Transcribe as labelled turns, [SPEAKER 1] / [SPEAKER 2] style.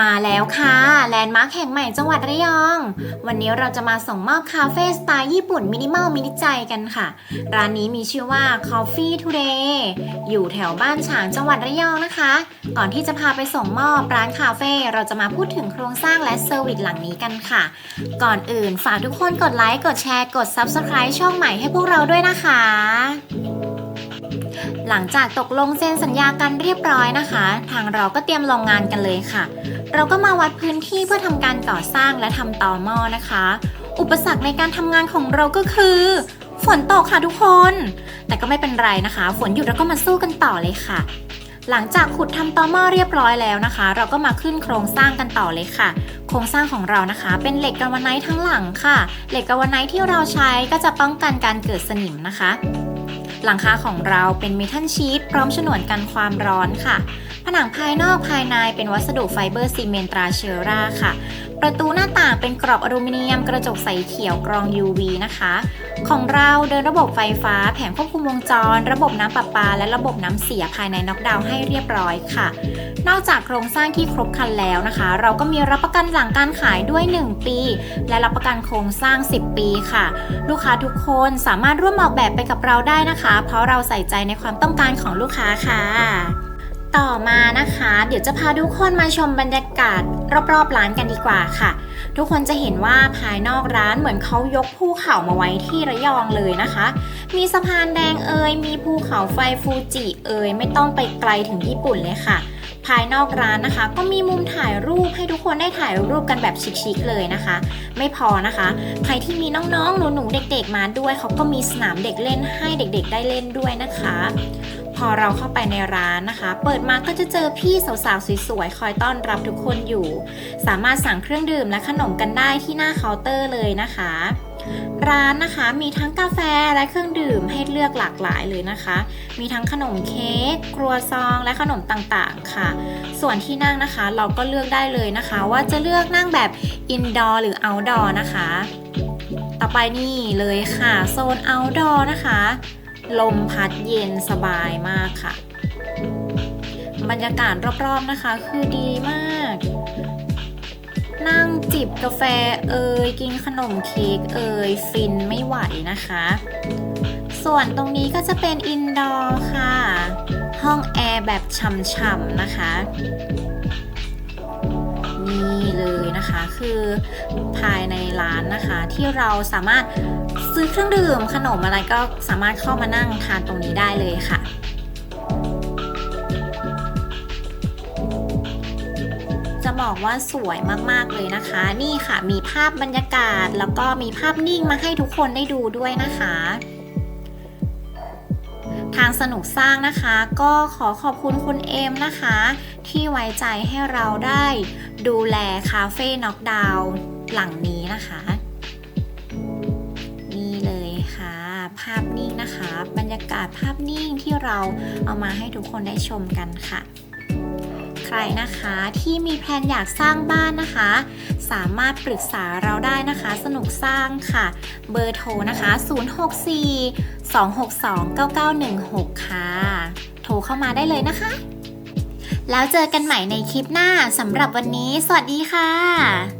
[SPEAKER 1] มาแล้วค่ะ แลนด์มาร์คแห่งใหม่จังหวัดระยอง วันนี้เราจะมาส่งมอบคาเฟ่สไตล์ญี่ปุ่นมินิมอลมินิใจกันค่ะ ร้านนี้มีชื่อว่า Coffee Today อยู่แถวบ้านฉางจังหวัดระยองนะคะ ก่อนที่จะพาไปส่งมอบร้านคาเฟ่เราจะมาพูดถึงโครงสร้างและเซอร์วิสหลังนี้กันค่ะ ก่อนอื่นฝากทุกคนกดไลค์กดแชร์กด Subscribe ช่องใหม่ให้พวกเราด้วยนะคะ หลังจากตกลงเซ็นสัญญากันเรียบร้อยนะคะ ทางเราก็เตรียมลงงานกันเลยค่ะ เราก็มาวัดพื้นที่เพื่อทำการก่อสร้างและทำต่อหม้อนะคะ อุปสรรคในการทำงานของเราก็คือ ฝนตกค่ะทุกคน แต่ก็ไม่เป็นไรนะคะ ฝนหยุดเราก็มาสู้กันต่อเลยค่ะ หลังจากขุดทำต่อหม้อเรียบร้อยแล้วนะคะ เราก็มาขึ้นโครงสร้างกันต่อเลยค่ะ โครงสร้างของเรานะคะ เป็นเหล็กกาวไนท์ทั้งหลังค่ะ เหล็กกาวไนท์ที่เราใช้ก็จะป้องกันการเกิดสนิมนะคะ หลังคาของเราเป็นเมทัลชีตพร้อมฉนวนกันความร้อนค่ะ ผนังภายนอกภายในเป็นวัสดุไฟเบอร์ซีเมนต์ตราเชอร่าค่ะ ประตูหน้าต่างเป็นกรอบอลูมิเนียมกระจกใสเขียวกรอง UV นะคะ ของเราเดินระบบไฟฟ้า แผงควบคุมวงจร ระบบน้ำประปา และระบบน้ำเสียภายในน็อกดาวน์ให้เรียบร้อยค่ะ นอกจากโครงสร้างที่ครบครันแล้วนะคะ เราก็มีรับประกันหลังการขายด้วย 1 ปี และรับประกันโครงสร้าง 10 ปีค่ะ ลูกค้าทุกคนสามารถร่วมออกแบบไปกับเราได้นะคะเพราะเราใส่ใจในความต้องการของลูกค้าค่ะ ต่อมานะคะ เดี๋ยวจะพาทุกคนมาชมบรรยากาศรอบๆร้านกันดีกว่าค่ะ ทุกคนจะเห็นว่าภายนอกร้านเหมือนเขายกภูเขามาไว้ที่ระยองเลยนะคะ มีสะพานแดงเอ่ยมีภูเขาไฟฟูจิเอ่ยไม่ต้องไปไกลถึงญี่ปุ่นเลยค่ะ ภายนอกร้านนะคะ ก็มีมุมถ่ายรูปให้ทุกคนได้ถ่ายรูปกันแบบชิคๆเลยนะคะ ไม่พอนะคะ ใครที่มีน้องๆหนูๆเด็ก ๆ มาด้วยเขาก็มีสนามเด็กเล่นให้เด็ก ๆ ได้เล่นด้วยนะคะ พอเราเข้าไปในร้านนะคะ เปิดมาก็จะเจอพี่สาวๆสวยๆคอยต้อนรับทุกคนอยู่ สามารถสั่งเครื่องดื่มและขนมกันได้ที่หน้าเคาน์เตอร์เลยนะคะ ร้านนะคะมีทั้งกาแฟและเครื่องดื่มให้เลือกหลากหลายเลยนะคะ มีทั้งขนมเค้กครัวซองและขนมต่างๆค่ะ ส่วนที่นั่งนะคะเราก็เลือกได้เลยนะคะ ว่าจะเลือกนั่งแบบอินดอร์หรือเอาท์ดอร์นะคะ ต่อไปนี่เลยค่ะโซนเอาท์ดอร์นะคะ ลมพัดเย็นสบายมากค่ะ บรรยากาศรอบๆนะคะคือดีมาก นั่งจิบกาแฟเอ่ยกินขนมเค้กเอ่ยฟินไม่ไหวนะคะ ส่วนตรงนี้ก็จะเป็นอินดอร์ค่ะ ห้องแอร์แบบช่ำๆนะคะนี่เลยนะคะคือภายในร้านนะคะ ที่เราสามารถซื้อเครื่องดื่มขนมอะไรก็สามารถเข้ามานั่งทานตรงนี้ได้เลยค่ะจะ บอกว่าสวยมากๆเลยนะคะ นี่ค่ะมีภาพบรรยากาศ แล้วก็มีภาพนิ่งมาให้ทุกคนได้ดูด้วยนะคะ ทางสนุกสร้างนะคะ ก็ขอขอบคุณคุณเอมนะคะ ที่ไว้ใจให้เราได้ดูแลคาเฟ่น็อกดาวน์หลังนี้นะคะนี่เลยค่ะ ภาพนิ่งนะคะ บรรยากาศภาพนิ่งที่เราเอามาให้ทุกคนได้ชมกันค่ะ ใครนะคะที่มีแพลนอยากสร้างบ้านนะคะ สามารถปรึกษาเราได้นะคะ สนุกสร้างค่ะ เบอร์โทรนะคะ 064 262 9916 ค่ะ โทรเข้ามาได้เลยนะคะ แล้วเจอกันใหม่ในคลิปหน้าสำหรับวันนี้ สวัสดีค่ะ